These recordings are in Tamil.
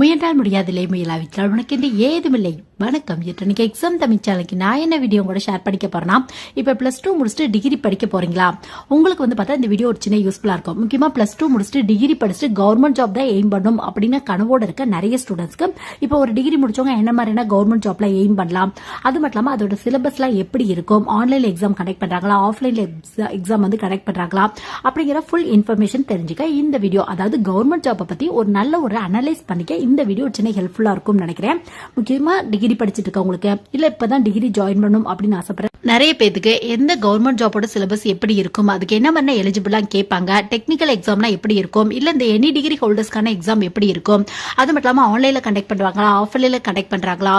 முயன்றால் முடியாதில்லை முயலாவிட்டால் உனக்கு என்று ஏதுமில்லை. வணக்கம் இன்னைக்கு எக்ஸாம் தமிழ் நான் என்ன வீடியோ கூட ஷேர் பண்ணிக்க போறேன்னா இப்போ பிளஸ் டூ முடிச்சுட்டு டிகிரி படிக்க போறீங்களா? உங்களுக்கு வந்து பார்த்தா இந்த வீடியோ ஒரு சின்ன யூஸ்ஃபுல்லாக இருக்கும். முக்கியமாக ப்ளஸ் டூ முடிச்சுட்டு டிகிரி படிச்சுட்டு கவர்மெண்ட் ஜாப் தான் எய்ம் பண்ணும் அப்படின்னு கனவோடு இருக்க நிறைய ஸ்டூடெண்ட்ஸ்க்கு இப்போ ஒரு டிகிரி முடிச்சவங்க என்ன மாதிரினா கவர்மெண்ட் ஜாப்ல எய்ம் பண்ணலாம். அது மட்டும் இல்லாமல் அதோட சிலபஸ்லாம் எப்படி இருக்கும்? ஆன்லைனில் எக்ஸாம் கனெக்ட் பண்ணுறாங்களா ஆஃப்லைன்ல எக்ஸாம் வந்து கனெக்ட் பண்ணுறாங்களா அப்படிங்கிற ஃபுல் இன்ஃபர்மேஷன் தெரிஞ்சுக்க இந்த வீடியோ அதாவது கவர்மெண்ட் ஜாப்பை பற்றி ஒரு நல்ல ஒரு அனலைஸ் பண்ணிக்க இந்த வீடியோ சின்ன ஹெல்ப்ஃபுல்லா இருக்கும்னு நினைக்கிறேன். முக்கியமா டிகிரி படிச்சுட்டு இருக்கவங்களுக்கு இல்ல இப்பதான் டிகிரி ஜாயின் பண்ணணும் அப்படின்னு ஆசைப்படுறேன். நிறைய பேத்துக்கு எந்த கவர்மெண்ட் ஜாபோட சிலபஸ் எப்படி இருக்கும்? அதுக்கு என்ன பண்ண எலிஜிபிளா கேட்பாங்க. டெக்னிக்கல் எக்ஸாம்னா எப்படி இருக்கும்? இல்ல இந்த எனி டிகிரி ஹோல்டர்ஸ்க்கான எக்ஸாம் எப்படி இருக்கும்? அது மட்டும் இல்லாம ஆன்லைன்ல கண்டக்ட் பண்றாங்களா? ஆஃப்லைன்ல கண்டக்ட் பண்றாங்களா?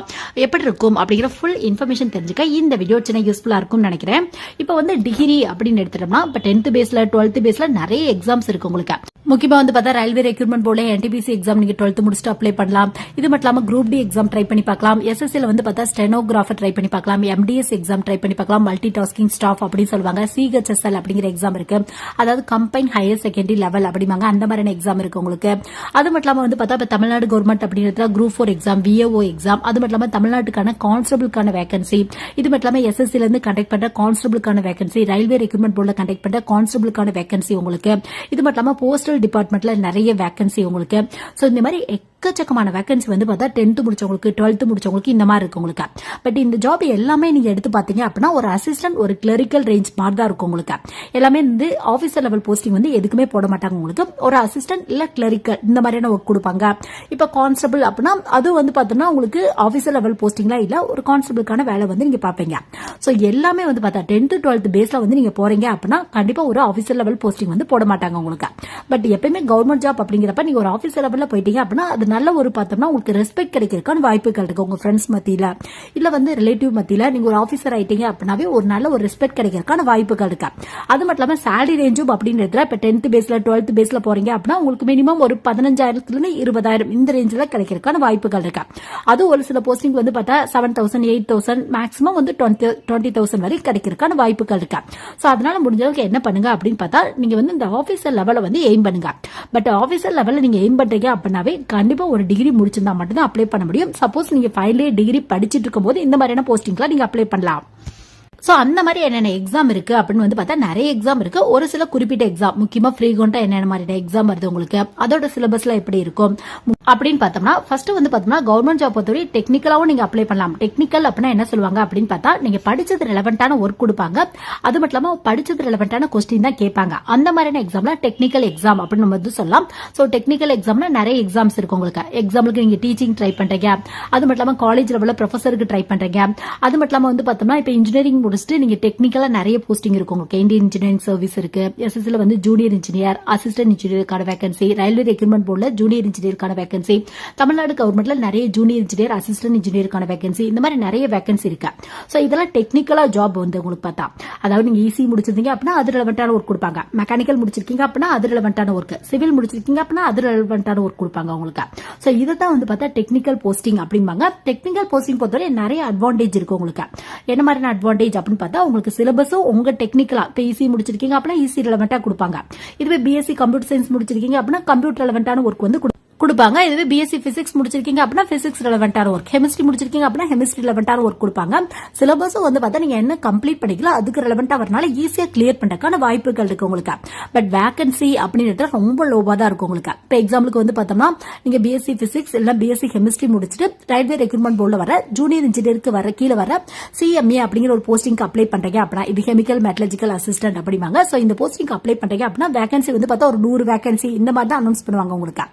எப்படி இருக்கும்? அப்படிங்கிற ஃபுல் இன்ஃபர்மேஷன் தெரிஞ்சுக்க இந்த வீடியோ சின்ன யூஸ்ஃபுல்லா இருக்கும்னு நினைக்கிறேன். இப்போ வந்து டிகிரி அப்படின்னு எடுத்துட்டோம்னா இப்போ டென்த் பேஸ்ல டுவெல்த் பேஸ்ல நிறைய எக்ஸாம்ஸ் இருக்கு உங்களுக்கு. முக்கியமா வந்து பார்த்தா ரயில்வே ரெக்ரூட்மெண்ட் போல என்டிபிசி எக்ஸாம் நீங்க டுவெல்த் முடிச்சுட்டு அப்ளை பண்ணலாம். இது மட்டும் இல்லாம குரூப் டி எக்ஸாம் ட்ரை பண்ணி பார்க்கலாம். எஸ்எஸ்சில வந்து பார்த்தா ஸ்டெனோகிராஃபர் ட்ரை பண்ணி பார்க்கலாம். எம்டிஎஸ் எக்ஸாம் ட்ரை பண்ணி பார்க்கலாம். மல்டி டாஸ்கிங் ஸ்டாஃப் அப்படின்னு சொல்லுவாங்க. சிஹெச்எஸ்எல் அப்படிங்கிற எக்ஸாம் இருக்கு. அதாவது கம்பைன் ஹையர் செகண்டரி லெவல் அப்படிம்பாங்க. அந்த மாதிரியான எக்ஸாம் இருக்கு உங்களுக்கு. அது மட்டும் இல்லாமல் வந்து பார்த்தா இப்ப தமிழ்நாடு கவர்மெண்ட் அப்படிங்கிறதுல group four exam VAO exam அது மட்டும் தமிழ்நாட்டுக்கான கான்ஸ்டபிளுக்கான வேகன்சி இது மட்டும் இல்லாம எஸ்எஸ்சில இருந்து கண்டக்ட் பண்ற கான்ஸ்டபிளுக்கான வேகன்சி ரயில்வே ரெக்ரூட்மெண்ட் போர்டில் கண்டக்ட் பண்ற கான்ஸ்டபிளுக்கான வேகன்சி உங்களுக்கு. இது மட்டும் இல்லாம போஸ்டல் டிபார்ட்மெண்ட்ல நிறைய வேகன்சி உங்களுக்கு. சோ இந்த மாதிரி எக்கச்சக்கமான வேகன்சி வந்து பார்த்தா டென்த்து முடிச்சவங்களுக்கு டுவெல்த்து முடிச்சவங்களுக்கு இந்த மாதிரி இருக்கவங்களுக்கு. பட் இந்த ஜாப் எல்லாமே நீங்க எடுத்து பார்த்தீங்க அப்படின்னா ஒரு அசிஸ்டன்ட் ஒரு கிளரிக்கல் ரேஞ்ச் மாதிரி தான் இருக்கும் உங்களுக்கு. எல்லாமே வந்து ஆஃபீஸர் லெவல் போஸ்டிங் வந்து எதுக்குமே போட மாட்டாங்க உங்களுக்கு. ஒரு அசிஸ்டன்ட் இல்ல கிளரிக்கல் இந்த மாதிரியான ஒர்க் கொடுப்பாங்க. இப்ப கான்ஸ்டபிள் அப்படின்னா அது வந்து பார்த்தோம்னா உங்களுக்கு ஆஃபீஸர் லெவல் போஸ்டிங்லாம் இல்ல ஒரு கான்ஸ்டபிளுக்கான வேலை வந்து நீங்க பாப்பீங்க ஸோ எல்லாமே வந்து பார்த்தா டென்த்து டுவெல்த் பேஸ்ல வந்து நீங்க போறீங்க அப்படின்னா கண்டிப்பா ஒரு ஆஃபீஸர் லெவல் போஸ்டிங் வந்து போட மாட்டாங்க உங்களுக்கு. பட் எப்பயுமே கவர்மெண்ட் ஜாப் அப்படிங்கிறப்ப நீங்க ஒரு ஆஃபீஸர் லெவல்ல போயிட்டீங்க அப்படின்னா அது நல்ல ஒரு பார்த்தோம்னா உங்களுக்கு ரெஸ்பெக்ட் கிடைக்கிறதுக்கான வாய்ப்புகள் இருக்கு உங்க ஃப்ரெண்ட்ஸ் மத்தியில. இல்ல வந்து ரிலேட்டிவ் மத்தியில நீங்க ஒரு ஆஃபீஸர் ஆயிட்டீங்க அப்படின்னாவே ஒரு நல்ல ஒரு ரெஸ்பெக்ட் கிடைக்கிறதுக்கான வாய்ப்புகள் இருக்கு. அது மட்டும் இல்லாம சேலரி ரேஞ்சும் அப்படின்றதுல இப்ப டென்த் பேஸ்ல டுவெல்த் பேஸ்ல போறீங்க அப்படின்னா உங்களுக்கு மினிமம் ஒரு பதினஞ்சாயிரத்துல இருந்து இருபதாயிரம் இந்த ரேஞ்சில் கிடைக்கிறதுக்கான வாய்ப்புகள் இருக்கு. அது ஒரு சில போஸ்டிங் வந்து பார்த்தா seven thousand eight thousand maximum வந்து டுவெண்ட்டி தௌசண்ட் வரை கிடைக்கிறதுக்கான வாய்ப்புகள் இருக்கு. ஸோ அதனால முடிஞ்ச அளவுக்கு என்ன பண்ணுங்க அப்படின்னு பார்த்தா நீங்க வந்து இந்த ஆஃபீஸர் லெவலை வந்து எய்ம் பண்ணுங்க. பட் ஆஃபீஸர் லெவலில் நீங்க எய்ம் பண்றீங்க அப்படின்னாவே கண்டிப்பா ஒரு டிகிரி முடிச்சிருந்தா மட்டும்தான் அப்ளை பண்ண முடியும். சப்போஸ் நீங்க ஃபைனல் டிகிரி படிச்சிட்டு இருக்கும்போது இந்த மாதிரியான போஸ்டிங்லாம் நீங்கள் அப்ளை பண்ணலாம். ஸோ அந்த மாதிரி என்னென்ன எக்ஸாம் இருக்கு அப்படின்னு வந்து பார்த்தா நிறைய எக்ஸாம் இருக்கு. ஒரு சில குறிப்பிட்ட எக்ஸாம் முக்கியமா ஃப்ரீகுவெண்ட்டாக என்னென்ன மாதிரியான எக்ஸாம் வருது உங்களுக்கு? அதோட சிலபஸ்ல எப்படி இருக்கும்? அப்படின்னு பார்த்தோம்னா ஃபர்ஸ்ட் வந்து பார்த்தோம்னா கவர்மெண்ட் ஜாப் பொறுத்தவரை டெக்னிக்கலாவும் நீங்க அப்ளை பண்ணலாம். டெக்னிக்கல் அப்படின்னா என்ன சொல்லுவாங்க அப்படின்னு பார்த்தா நீங்க படிச்சது ரெலவெண்டான ஒர்க் கொடுப்பாங்க. அது மட்டும் இல்லாம படிச்சது ரெலவெண்டான கொஸ்டின் தான் கேட்பாங்க. அந்த மாதிரியான எக்ஸாம்ல டெக்னிக்கல் எக்ஸாம் அப்படின்னு நம்ம வந்து சொல்லலாம். ஸோ டெக்னிக்கல் எக்ஸாம்ல நிறைய எக்ஸாம்ஸ் இருக்கு உங்களுக்கு. எக்ஸாம்பிளுக்கு நீங்க டீச்சிங் ட்ரை பண்றீங்க. அது மட்டும் இல்லாம காலேஜ் லெவலில் ப்ரொஃபஸருக்கு ட்ரை பண்றீங்க. அது மட்டும் இல்லாம வந்து பார்த்தோம்னா இப்போ இன்ஜினியரிங் முடிச்சுட்டு நீங்க டெக்னிக்கலா நிறைய போஸ்டிங் இருக்கு. உங்களுக்கு இந்தியன் இன்ஜினியரிங் சர்வீஸ் இருக்கு. எஸ்எஸ்சில வந்து ஜூனியர் இன்ஜினியர் அசிஸ்டன்ட் இன்ஜினியருக்கான வேகன்சி ரயில்வே ரெக்ரூட்மெண்ட் போர்டில் ஜூனியர் இன்ஜினியருக்கான வேகன்சி தமிழ்நாடு கவர்மெண்ட்ல நிறைய ஜூனியர் இன்ஜினியர் அசிஸ்டன்ட் இன்ஜினியருக்கான வேகன்சி இந்த மாதிரி நிறைய வேகன்சி இருக்கு. ஸோ இதெல்லாம் டெக்னிக்கலா ஜாப் வந்து உங்களுக்கு பார்த்தா அதாவது நீங்க ஈஸி முடிச்சிருந்தீங்க அப்படின்னா அது ரிலவெண்டான ஒர்க் கொடுப்பாங்க. மெக்கானிக்கல் முடிச்சிருக்கீங்க அப்படின்னா அது ரிலவெண்டான ஒர்க் சிவில் முடிச்சிருக்கீங்க அப்படின்னா அது ரிலவெண்டான ஒர்க் கொடுப்பாங்க உங்களுக்கு. ஸோ இதை தான் வந்து பார்த்தா டெக்னிக்கல் போஸ்டிங் அப்படிம்பாங்க. டெக்னிக்கல் போஸ்டிங் பொறுத்தவரை நிறைய அட்வான்டேஜ் இருக்கு உங்களுக்கு. என்ன மாதிரியான அட்வான்டேஜ் அப்படின்னு பார்த்தா உங்களுக்கு சிலபஸும் உங்க டெக்னிக்கலா இப்போ ஈஸி முடிச்சிருக்கீங்க அப்படின்னா ஈஸி ரெலவெண்டா கொடுப்பாங்க. இதுவே பிஎஸ்சி கம்ப்யூட்டர் சயின்ஸ் முடிச்சிருக்கீங்க அப்படின்னா கம்ப்யூட்டர் ரெலவெண்டான ஒர்க் வந்து கொடுப்பாங்க. இதுவே பிஎஸ்சி பிசிக்ஸ் முடிச்சிருக்கீங்க அப்படின்னா பிசிக்ஸ் ரெலவெண்டான ஒர்க் கெமிஸ்ட்ரி முடிச்சிருக்கீங்க அப்படின்னா கெமிஸ்ட்ரி ரெலவெண்டான ஒர்க் கொடுப்பாங்க. சிலபஸும் வந்து பார்த்தா நீங்க என்ன கம்ப்ளீட் பண்ணிக்கலாம் அதுக்கு ரெலவெண்டா வரனால ஈஸியா கிளியர் பண்றதுக்கான வாய்ப்புகள் இருக்கு உங்களுக்கு. பட் வேகன்சி அப்படின்றது ரொம்ப லோவா தான் இருக்கும் உங்களுக்கு. இப்போ எக்ஸாம்பிளுக்கு வந்து பார்த்தோம்னா நீங்க பிஎஸ்சி பிசிக்ஸ் இல்ல பிஎஸ்சி கெமிஸ்ட்ரி முடிச்சுட்டு ரயில்வே ரெக்ரூட்மெண்ட் போர்டில் வர ஜூனியர் இன்ஜினியருக்கு வர கீழே வர சிஎம்ஏ அப்படிங்கிற ஒரு போஸ்டிங்க்கு அப்ளை பண்றீங்க அப்படின்னா இது கெமிக்கல் மெட்டலஜிக்கல் அசிஸ்டன்ட் அப்படிவாங்க ஸோ இந்த போஸ்டிங்க்கு அப்ளை பண்றீங்க அப்படின்னா வேகன்சி வந்து பார்த்தா ஒரு நூறு வேகன்சி இந்த மாதிரி தான் அனௌன்ஸ் பண்ணுவாங்க உங்களுக்கு.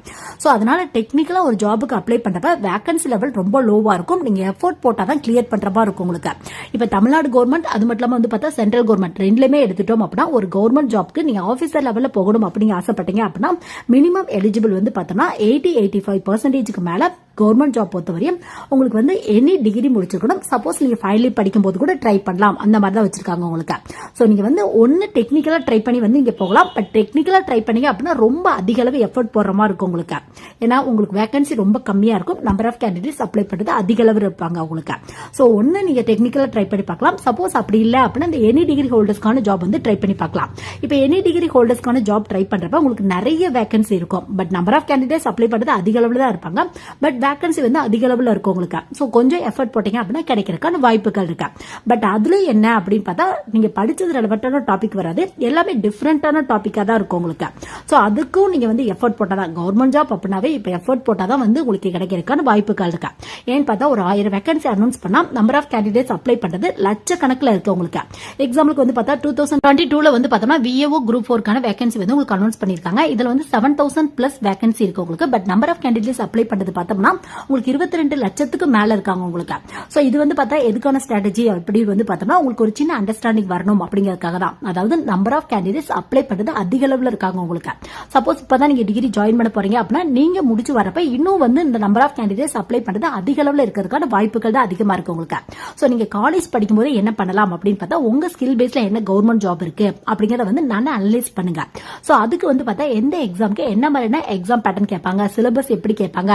ஸோ அதனால டெக்னிக்கலா ஒரு ஜாபுக்கு அப்ளை பண்றப்ப வேகன்சி லெவல் ரொம்ப லோவா இருக்கும். நீங்க எஃபோர்ட் போட்டா தான் கிளியர் பண்ற மாதிரி இருக்கும் உங்களுக்கு. இப்ப தமிழ்நாடு கவர்மெண்ட் அது மட்டும் இல்லாம வந்து பார்த்தா சென்ட்ரல் கவர்மெண்ட் ரெண்டுலயுமே எடுத்துட்டோம் அப்படின்னா ஒரு கவர்மெண்ட் ஜாப்க்கு நீங்க ஆஃபீஸர் லெவல்ல போகணும் அப்படிங்க ஆசைப்பட்டீங்க அப்படின்னா மினிமம் எலிஜிபிள் வந்து பார்த்தோம்னா எயிட்டி எயிட்டி ஃபைவ் பர்சன்டேஜ்க்கு மேல கவர்மெண்ட் ஜாப் பொறுத்தவரையும் உங்களுக்கு வந்து எனி டிகிரி முடிச்சிருக்கணும். சப்போஸ் நீங்க ஃபைனல் படிக்கும் போது கூட ட்ரை பண்ணலாம். அந்த மாதிரி தான் வச்சிருக்காங்க உங்களுக்கு. ஸோ நீங்க வந்து ஒன்னு டெக்னிக்கலா ட்ரை பண்ணி வந்து இங்க போகலாம். பட் டெக்னிக்கலா ட்ரை பண்ணீங்க அப்படின்னா ரொம்ப அதிக அளவு எஃபர்ட் போடுற மாதிரி இருக்கும் உங்களுக்கு. ஏன்னா உங்களுக்கு வேகன்சி ரொம்ப கம்மியா இருக்கும். நம்பர் ஆஃப் கேண்டிடேட்ஸ் அப்ளை பண்ணுறது அதிக அளவு இருப்பாங்க உங்களுக்கு. ஸோ ஒன்னு நீங்க டெக்னிக்கலா ட்ரை பண்ணி பார்க்கலாம். சப்போஸ் அப்படி இல்லை அப்படின்னா இந்த எனி டிகிரி ஹோல்டர்ஸ்க்கான ஜாப் வந்து ட்ரை பண்ணி பார்க்கலாம். இப்போ எனி டிகிரி ஹோல்டர்ஸ்க்கான ஜாப் ட்ரை பண்றப்ப உங்களுக்கு நிறைய வேகன்சி இருக்கும். But number of candidates apply பண்றது அதிக அளவில் தான் இருப்பாங்க. பட் வேகன்சி வந்து அதிக அளவில் இருக்கும் உங்களுக்கு ஸோ கொஞ்சம் எஃபர்ட் போட்டீங்க அப்படின்னா கிடைக்கிறதுக்கான வாய்ப்புகள் இருக்கு. பட் அதுல என்ன அப்படின்னு பார்த்தா நீங்க படிச்சது ரெலவெண்டான டாபிக் வராது. எல்லாமே டிஃப்ரெண்டான டாப்பிக்காக தான் இருக்கும் உங்களுக்கு. ஸோ அதுக்கும் நீங்க வந்து எஃபர்ட் போட்டாதான் கவர்மெண்ட் ஜாப் அப்படின்னாவே இப்போ எஃபர்ட் போட்டாதான் வந்து உங்களுக்கு கிடைக்கிறதுக்கான வாய்ப்புகள் இருக்கு. ஏன்னு பார்த்தா ஒரு ஆயிரம் வேகன்சி அனௌன்ஸ் பண்ணா நம்பர் ஆஃப் கேண்டிடேட்ஸ் அப்ளை பண்றது லட்சக்கணக்கில் இருக்கு உங்களுக்கு எக்ஸாம்பிளுக்கு வந்து பார்த்தா டூ தௌசண்ட் டுவெண்ட்டி டூல வந்து பார்த்தோம்னா விஏஓ குரூப் ஃபோர்க்கான வேகன்சி வந்து உங்களுக்கு அனௌன்ஸ் பண்ணியிருக்காங்க. இதுல வந்து செவன் தௌசண்ட் பிளஸ் வேகன்சி இருக்கு உங்களுக்கு. But number of candidates apply பண்ணுறது பார்த்தோம்னா உங்களுக்கு இருபத்தி ரெண்டு லட்சத்துக்கு மேல இருக்காங்க உங்களுக்கு. சோ இது வந்து பார்த்தா எதுக்கான ஸ்ட்ராட்டஜி அப்படி வந்து பார்த்தோம்னா உங்களுக்கு ஒரு சின்ன அண்டர்ஸ்டாண்டிங் வரணும் அப்படிங்கறதுக்காக தான். அதாவது நம்பர் ஆஃப் கேண்டிடேட்ஸ் அப்ளை பண்றது அதிக அளவுல இருக்காங்க உங்களுக்கு. சப்போஸ் இப்பதான் நீங்க டிகிரி ஜாயின் பண்ண போறீங்க அப்படின்னா நீங்க முடிச்சு வரப்ப இன்னும் வந்து இந்த நம்பர் ஆஃப் கேண்டிடேட்ஸ் அப்ளை பண்றது அதிக அளவுல இருக்கிறதுக்கான வாய்ப்புகள் தான் அதிகமா இருக்கு உங்களுக்கு. சோ நீங்க காலேஜ் படிக்கும் போது என்ன பண்ணலாம் அப்படின்னு பார்த்தா உங்க ஸ்கில் பேஸ்ல என்ன கவர்மெண்ட் ஜாப் இருக்கு அப்படிங்கறத வந்து நான் அனலைஸ் பண்ணுங்க. சோ அதுக்கு வந்து பார்த்தா எந்த எக்ஸாம்க்கு என்ன மாதிரியான எக்ஸாம் பேட்டர்ன் கேட்பாங்க சிலபஸ் எப்படி கேட்பாங்க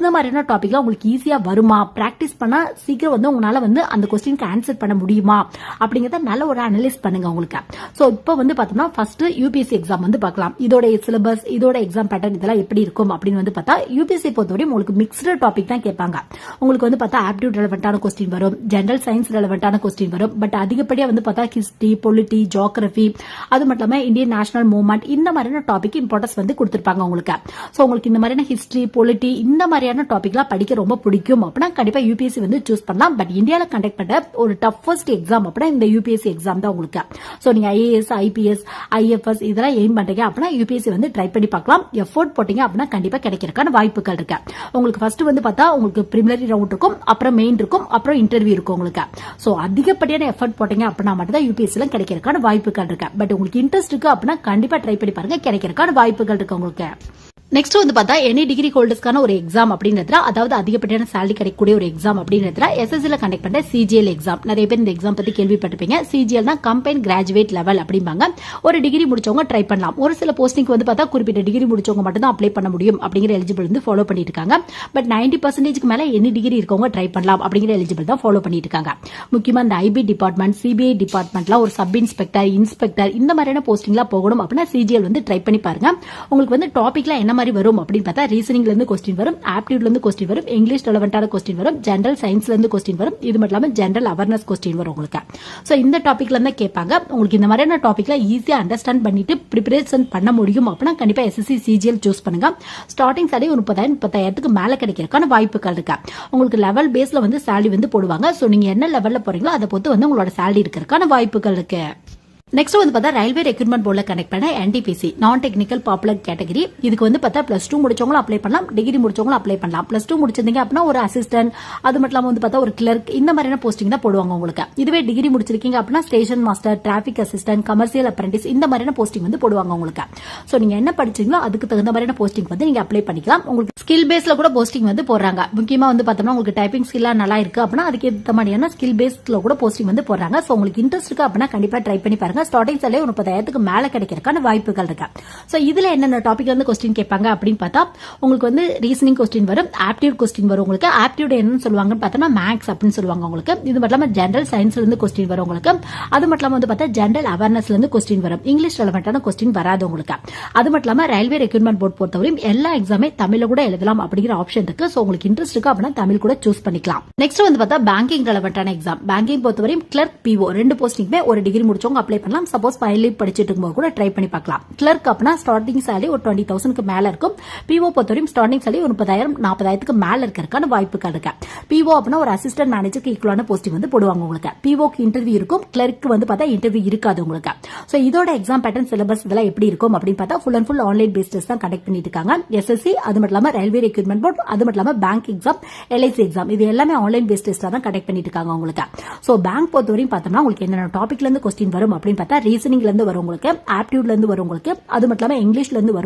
அந்த மாதிரியான டாபிக்லாம் உங்களுக்கு ஈஸியா வருமா? பிராக்டிஸ் பண்ணா சீக்கிரம் வந்து உங்களால வந்து அந்த கொஸ்டினுக்கு ஆன்சர் பண்ண முடியுமா? அப்படிங்கறத நல்ல ஒரு அனலைஸ் பண்ணுங்க உங்களுக்கு. சோ இப்போ வந்து பார்த்தோம்னா ஃபர்ஸ்ட் யூபிஎஸ்சி எக்ஸாம் வந்து பார்க்கலாம். இதோட சிலபஸ் இதோட எக்ஸாம் பேட்டர்ன் இதெல்லாம் எப்படி இருக்கும் அப்படின்னு வந்து பார்த்தா யூபிஎஸ்சி பொறுத்தவரை உங்களுக்கு மிக்ஸ்டு டாபிக் தான் கேட்பாங்க. உங்களுக்கு வந்து பார்த்தா ஆப்டியூட் ரெலவெண்டான கொஸ்டின் வரும். ஜென்ரல் சயின்ஸ் ரெலவெண்டான கொஸ்டின் வரும். பட் அதிகப்படியா வந்து பார்த்தா ஹிஸ்டரி பொலிட்டி ஜோக்ரஃபி அது மட்டும் இல்லாமல் இந்தியன் நேஷனல் மூவ்மெண்ட் இந்த மாதிரியான டாபிக் இம்பார்ட்டன்ஸ் வந்து கொடுத்துருப்பாங்க உங்களுக்கு. சோ உங்களுக்கு இந்த மாதிரியான ஹிஸ்டரி பொலிட்டி இந்த மாதிரியான டாபிக்லாம் படிக்க ரொம்ப பிடிக்கும் அப்படின்னா கண்டிப்பா யூபிஎஸ்சி வந்து சூஸ் பண்ணலாம். பட் இந்தியாவில் கண்டக்ட் பண்ண ஒரு டஃபஸ்ட் எக்ஸாம் அப்படின்னா இந்த யூபிஎஸ்சி எக்ஸாம் தான் உங்களுக்கு. ஸோ நீங்க ஐஏஎஸ் ஐபிஎஸ் ஐஎஃப்எஸ் இதெல்லாம் எய்ம் பண்றீங்க அப்படின்னா யூபிஎஸ்சி வந்து ட்ரை பண்ணி பார்க்கலாம். எஃபோர்ட் போட்டீங்க அப்படின்னா கண்டிப்பா கிடைக்கிறதுக்கான வாய்ப்புகள் இருக்கு. உங்களுக்கு ஃபர்ஸ்ட் வந்து பார்த்தா உங்களுக்கு பிரிமினரி ரவுண்ட் இருக்கும் அப்புறம் மெயின் இருக்கும் அப்புறம் இன்டர்வியூ இருக்கும் உங்களுக்கு. ஸோ அதிகப்படியான எஃபர்ட் போட்டீங்க அப்படின்னா மட்டும் தான் யூபிஎஸ்சில கிடைக்கிறதுக்கான வாய்ப்புகள் இருக்கு. பட் உங்களுக்கு இன்ட்ரெஸ்ட் இருக்கு அப்படின்னா கண்டிப்பா ட்ரை பண்ணி பாருங்க கிடைக்கிறதுக்கான வாய்ப்புகள் இருக்கு உங்களுக்கு. நெக்ஸ்ட் வந்து பார்த்தா எனி டிகிரி ஹோல்டர்ஸ்க்கான ஒரு எக்ஸாம் அப்படின்றதுல அதாவது அதிகப்படியான சேலரி கிடைக்கக்கூடிய ஒரு எக்ஸாம் அப்படின்றதுல எஸ்எஸ்சியில் கண்டக்ட் பண்ண சிஜிஎல் எக்ஸாம் நிறைய பேர் இந்த எக்ஸாம் பத்தி கேள்விப்பட்டிருப்பீங்க. சிஜிஎல் தான் கம்பைன் கிராஜுவேட் லெவல் அப்படிம்பாங்க. ஒரு டிகிரி முடிச்சவங்க ட்ரை பண்ணலாம். ஒரு சில போஸ்டிங் வந்து பார்த்தா குறிப்பிட்ட டிகிரி முடிச்சவங்க மட்டும் தான் அப்ளை பண்ண முடியும் அப்படிங்கிற எலிஜிபிள் வந்து ஃபாலோ பண்ணிட்டு இருக்காங்க பட் நைன்டி பர்சன்டேஜ்க்கு மேல எனி டிகிரி இருக்கவங்க ட்ரை பண்ணலாம் அப்படிங்கிற எலிஜிபிள் தான் ஃபாலோ பண்ணிட்டு இருக்காங்க முக்கியமா இந்த ஐபி டிபார்ட்மெண்ட் சிபிஐ டிபார்ட்மெண்ட்லாம் ஒரு சப் இன்ஸ்பெக்டர் இன்ஸ்பெக்டர் இந்த மாதிரியான போஸ்டிங்லாம் போகணும் அப்படின்னா சிஜிஎல் வந்து ட்ரை பண்ணி பாருங்க. உங்களுக்கு வந்து டாபிக்லாம் என்ன மாதிரி வரும் அப்படின்னு பார்த்தா ரீசனிங்ல இருந்து கொஸ்டின் வரும் ஆப்டியூட்ல இருந்து கொஸ்டின் வரும் இங்கிலீஷ் ரெலவெண்டான கொஸ்டின் வரும் ஜென்ரல் சயின்ஸ்ல இருந்து கொஸ்டின் வரும். இது மட்டும் இல்லாம ஜென்ரல் அவேர்னஸ் கொஸ்டின் வரும் உங்களுக்கு. ஸோ இந்த டாபிக்ல இருந்தா கேட்பாங்க. உங்களுக்கு இந்த மாதிரியான டாபிக்ல ஈஸியா அண்டர்ஸ்டாண்ட் பண்ணிட்டு ப்ரிப்பரேஷன் பண்ண முடியும் அப்படின்னா கண்டிப்பா எஸ்எஸ்சி சிஜிஎல் சூஸ் பண்ணுங்க. ஸ்டார்டிங் சாலரி ஒரு முப்பதாயிரம் முப்பத்தாயிரத்துக்கு மேல கிடைக்கிறதுக்கான வாய்ப்புகள் இருக்கா? உங்களுக்கு லெவல் பேஸ்ல வந்து சேலரி வந்து போடுவாங்க. ஸோ நீங்க என்ன லெவல்ல போறீங்களோ அதை பொறுத்து வந்து உங்களோட சேலரி இருக்கிறதுக்கான வாய்ப்புகள் இருக்கு. நெக்ஸ்ட் வந்து பார்த்தா ரயில்வே ரெக்ரூட்மெண்ட் போர்டில் கனெக்ட் பண்ண NTPC non technical popular category இதுக்கு வந்து பார்த்தா பிளஸ் டூ முடிச்சவங்களும் அப்ளை பண்ணலாம். டிகிரி முடிச்சவங்களும் அப்ளை பண்ணலாம். பிளஸ் டூ முடிச்சிருந்தீங்க அப்படின்னா ஒரு அசிஸ்டன்ட் அது மட்டும் இல்லாமல் வந்து பார்த்தா ஒரு கிளர்க் இந்த மாதிரியான போஸ்டிங் தான் போடுவாங்க உங்களுக்கு. இதுவே டிகிரி முடிச்சிருக்கீங்க அப்படின்னா station master traffic assistant commercial apprentice இந்த மாதிரியான போஸ்டிங் வந்து போடுவாங்க உங்களுக்கு. ஸோ நீங்க என்ன படிச்சீங்களோ அதுக்கு தகுந்த மாதிரியான போஸ்டிங் வந்து நீங்க அப்ளை பண்ணிக்கலாம். உங்களுக்கு ஸ்கில் பேஸ்ல கூட போஸ்டிங் வந்து போடுறாங்க. முக்கியமா வந்து பார்த்தோம்னா உங்களுக்கு டைப்பிங் ஸ்கில்லாம் நல்லா இருக்கு அப்படின்னா அதுக்கு ஏற்ற மாதிரியான ஸ்கில் பேஸ்ல கூட போஸ்டிங் வந்து போடுறாங்க. ஸோ உங்களுக்கு இன்ட்ரெஸ்ட் இருக்கு அப்படின்னா கண்டிப்பா ட்ரை பண்ணி பாருங்க. ஸ்டார்டிங் சேலரி ஒரு முப்பதாயிரத்துக்கு மேல கிடைக்கிறதுக்கான வாய்ப்புகள் இருக்கு. ஸோ இதுல என்னென்ன டாபிக்ல இருந்து கொஸ்டின் கேட்பாங்க அப்படின்னு பார்த்தா உங்களுக்கு வந்து ரீசனிங் கொஸ்டின் வரும் ஆப்டியூட் கொஸ்டின் வரும் உங்களுக்கு. ஆப்டியூட் என்னன்னு சொல்லுவாங்கன்னு பார்த்தோம்னா மேக்ஸ் அப்படின்னு சொல்லுவாங்க உங்களுக்கு. இது மட்டும் இல்லாமல் ஜென்ரல் சயின்ஸ்ல இருந்து கொஸ்டின் வரும் உங்களுக்கு. அது மட்டும் இல்லாமல் வந்து பார்த்தா ஜென்ரல் அவேர்னஸ்ல இருந்து கொஸ்டின் வரும். இங்கிலீஷ் ரெலவெண்டான கொஸ்டின் வராது உங்களுக்கு. அது மட்டும் இல்லாமல் ரயில்வே ரெக்ரூட்மெண்ட் போர்ட் பொறுத்தவரையும் எல்லா எக்ஸாமே தமிழ்ல கூட எழுதலாம் அப்படிங்கிற ஆப்ஷன் இருக்கு. ஸோ உங்களுக்கு இன்ட்ரெஸ்ட் இருக்கு அப்படின்னா தமிழ் கூட சூஸ் பண்ணிக்கலாம். நெக்ஸ்ட் வந்து பார்த்தா பேங்கிங் ரெலவெண்டான எக்ஸாம் பேங்கிங் பொறுத்தவரையும் கிளர்க் பிஓ ரெண்டு போஸ்டிங்குமே ஒரு டிகிரி முடிச்சவங்க அப்ளை பண்ணலாம். சப்போஸ் ஃபைனலி படிச்சுட்டு இருக்கும்போது கூட ட்ரை பண்ணி பார்க்கலாம். கிளர்க் அப்படின்னா ஸ்டார்டிங் சேலரி ஒரு டுவெண்ட்டி தௌசண்ட்க்கு மேலே இருக்கும். பிஓ பொறுத்தவரையும் ஸ்டார்டிங் சேலரி ஒரு முப்பதாயிரம் நாற்பதாயிரத்துக்கு மேலே இருக்கிறதுக்கான வாய்ப்புகள் இருக்கு. பிஓ அப்படின்னா ஒரு அசிஸ்டன்ட் மேனேஜருக்கு ஈக்குவலான போஸ்டிங் வந்து போடுவாங்க உங்களுக்கு. பிஓக்கு இன்டர்வியூ இருக்கும். கிளர்க்கு வந்து பார்த்தா இன்டர்வியூ இருக்காது உங்களுக்கு. ஸோ இதோட எக்ஸாம் பேட்டர்ன் சிலபஸ் இதெல்லாம் எப்படி இருக்கும் அப்படின்னு பார்த்தா full and full online based தான் கண்டக்ட் பண்ணிட்டு இருக்காங்க. எஸ்எஸ்சி அது மட்டும் இல்லாமல் ரயில்வே ரெக்ரூட்மெண்ட் போர்ட் அது மட்டும் இல்லாமல் பேங்க் எக்ஸாம் எல்ஐசி எக்ஸாம் இது எல்லாமே ஆன்லைன் பேஸ் தான் கண்டக்ட் பண்ணிட்டு இருக்காங்க உங்களுக்கு. ஸோ பேங்க் பொறுத்தவரையும் பார்த்தோம்னா உங்களுக்கு என்னென்ன டாபிக்ல இருந்து கொஸ்டின் வரும் அப்படின்னு பார்த்தா ரீசனிங்லேருந்து இருந்து ஆப்டியூட்லேருந்து வரவங்களுக்கு ஆப்டியூட்ல இருந்து அது மட்டும் இல்லாம இங்கிலீஷ்ல இருந்து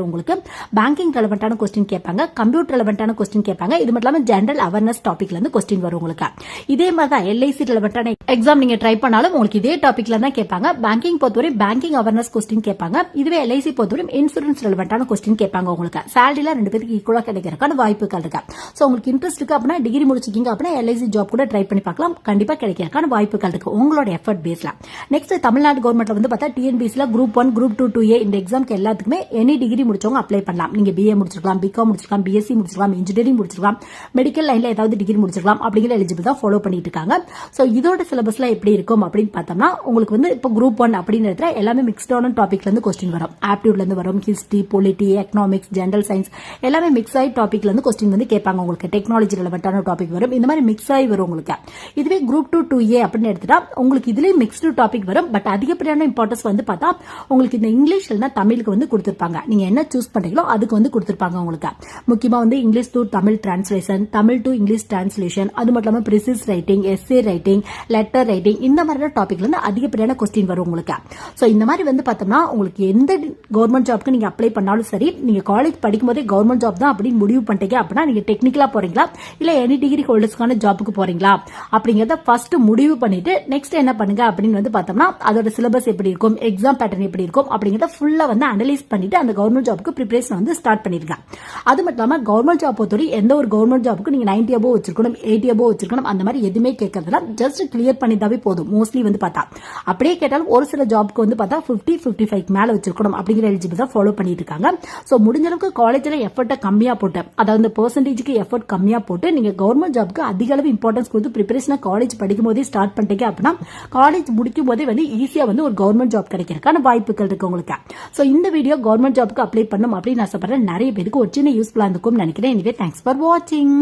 பேங்கிங் ரெலவெண்ட்டான கொஸ்டின் கேட்பாங்க கம்ப்யூட்டர் ரெலவெண்ட்டான கொஸ்டின் கேட்பாங்க இது மட்டும் இல்லாமல் ஜென்ரல் அவேர்னஸ் டாபிக்ல இருந்து கொஸ்டின் வரும் உங்களுக்கு இதே மாதிரி தான் எல்ஐசி ரெலவெண்ட்டான எக்ஸாம் நீங்கள் ட்ரை பண்ணாலும் உங்களுக்கு இதே டாபிக்ல தான் கேட்பாங்க. பேங்கிங் பொறுத்தவரை பேங்கிங் அவேர்னஸ் கொஸ்டின் கேட்பாங்க. இதுவே எல்ஐசி பொறுத்தவரை இன்சூரன்ஸ் ரெலவெண்ட்டான கொஸ்டின் கேட்பாங்க உங்களுக்கு. சேலரிலாம் ரெண்டு பேருக்கு ஈக்குவலாக கிடைக்கிறதுக்கான வாய்ப்புகள் இருக்கு. ஸோ உங்களுக்கு இன்ட்ரெஸ்ட் இருக்கு அப்படின்னா டிகிரி முடிச்சிக்கிங்க அப்படின்னா எல்ஐசி ஜாப் கூட ட்ரை பண்ணி பார்க்கலாம். கண்டிப்பாக கிடைக்கிறதுக்கான வாய்ப்புகள் இருக்கு. உங்களோட எஃபர்ட் பேஸ்ல நெக்ஸ்ட் தமிழ்நாடு கவர்மெண்ட்ல வந்து பார்த்தா டிஎன்பிசில group one group two two A இந்த எக்ஸாம்க்கு எல்லாத்துக்குமே எனி டிகிரி முடிச்சவங்க அப்ளை பண்ணலாம். நீங்க பிஏ முடிச்சிருக்கலாம் பிகாம் முடிச்சிருக்கலாம் பிஎஸ்சி முடிச்சிருக்கலாம் இன்ஜினியரிங் முடிச்சிருக்கலாம் மெடிக்கல் லைன்ல ஏதாவது டிகிரி முடிச்சிருக்கலாம் அப்படிங்கிற எலிஜிபிள் தான் ஃபாலோ பண்ணிட்டு இருக்காங்க. ஸோ இதோட சிலபஸ்ல எப்படி இருக்கும் அப்படின்னு பார்த்தோம்னா உங்களுக்கு வந்து இப்போ குரூப் ஒன் அப்படின்னு இடத்துல எல்லாமே மிக்ஸ்டான டாபிக்ல இருந்து கொஸ்டின் வரும். ஆப்டியூட்ல இருந்து வரும் history polity economics general science எல்லாமே மிக்ஸ் ஆகி டாபிக்ல இருந்து கொஸ்டின் வந்து கேட்பாங்க உங்களுக்கு. டெக்னாலஜி ரிலவெண்டான டாபிக் வரும். இந்த மாதிரி மிக்ஸ் ஆகி வரும் உங்களுக்கு. இதுவே குரூப் டூ டூ ஏ அப்படின்னு எடுத்துட்டா உங்களுக்கு இதுலேயும் மிக்ஸ்டு டாபிக் வரும். பட் அதிகப்படியான இம்பார்ட்டன்ஸ் வந்து பார்த்தா உங்களுக்கு இந்த இங்கிலீஷ் இல்லைன்னா தமிழுக்கு வந்து கொடுத்துருப்பாங்க. நீங்க என்ன சூஸ் பண்றீங்களோ அதுக்கு வந்து கொடுத்துருப்பாங்க உங்களுக்கு. முக்கியமா வந்து English to Tamil translation Tamil to English translation அது மட்டும் இல்லாம precis writing essay writing letter writing இந்த மாதிரியான டாபிக்ல இருந்து அதிகப்படியான கொஸ்டின் வரும் உங்களுக்கு. சோ இந்த மாதிரி வந்து பார்த்தோம்னா உங்களுக்கு எந்த கவர்மெண்ட் ஜாப்க்கு நீங்க அப்ளை பண்ணாலும் சரி நீங்க காலேஜ் படிக்கும் போதே கவர்மெண்ட் ஜாப் தான் அப்படின்னு முடிவு பண்ணிட்டீங்க அப்படின்னா நீங்க டெக்னிக்கலா போறீங்களா? இல்ல எனி டிகிரி ஹோல்டர்ஸ்க்கான ஜாப்புக்கு போறீங்களா? அப்படிங்கறத ஃபர்ஸ்ட் முடிவு பண்ணிட்டு நெக்ஸ்ட் என்ன பண்ணுங்க அப்படின்னு வந்து பார்த்தோம்னா அதோட சிலபஸ் எப்படி இருக்கும் எக்ஸாம் பேட்டர்ன் எப்படி இருக்கும் அப்படிங்கறத ஃபுல்லா வந்து அனலைஸ் பண்ணிட்டு அந்த கவர்மெண்ட் ஜாப்க்கு ப்ரிப்பரேஷன் வந்து ஸ்டார்ட் பண்ணியிருக்காங்க அது மட்டும் இல்லாம கவர்மெண்ட் ஜாப் பொறுத்தவரை எந்த ஒரு கவர்மெண்ட் ஜாப்புக்கு நீங்க நைன்டி அபோ வச்சிருக்கணும் எயிட்டி அபோ வச்சிருக்கணும் அந்த மாதிரி எதுவுமே கேட்கறதுல ஜஸ்ட் கிளியர் பண்ணிட்டாவே போதும் மோஸ்ட்லி வந்து பார்த்தா. அப்படியே கேட்டாலும் ஒரு சில ஜாப்க்கு வந்து பார்த்தா பிப்டி பிப்டி ஃபைவ் மேல வச்சிருக்கணும் அப்படிங்கிற எலிஜிபிள் தான் ஃபாலோ பண்ணிட்டு இருக்காங்க சோ முடிஞ்ச அளவுக்கு காலேஜ்ல எஃபர்ட்டை கம்மியா போட்டு அதாவது பெர்சன்டேஜ்க்கு எஃபர்ட் கம்மியா போட்டு நீங்க கவர்மெண்ட் ஜாப்க்கு அதிக அளவு இம்பார்ட்டன்ஸ் கொடுத்து ப்ரிப்பரேஷன் காலேஜ் படிக்கும் போதே ஸ்டார்ட் பண்ணிட்டீங்க அப்படின்னா காலேஜ் முடிக்கும் போதே வந்து ஈஸியா வந்து ஒரு கவர்மெண்ட் ஜாப் கிடைக்கிறதுக்கான வாய்ப்புகள் இருக்கு உங்களுக்கு. ஸோ இந்த வீடியோ கவர்மெண்ட் ஜாப்க்கு அப்ளை பண்ணும் அப்படின்னு ஆசைப்படுறேன் நிறைய பேருக்கு ஒரு சின்ன யூஸ்ஃபுல்லாக இருக்கும்னு நினைக்கிறேன். எனவே தேங்க்ஸ் ஃபார் வாட்சிங்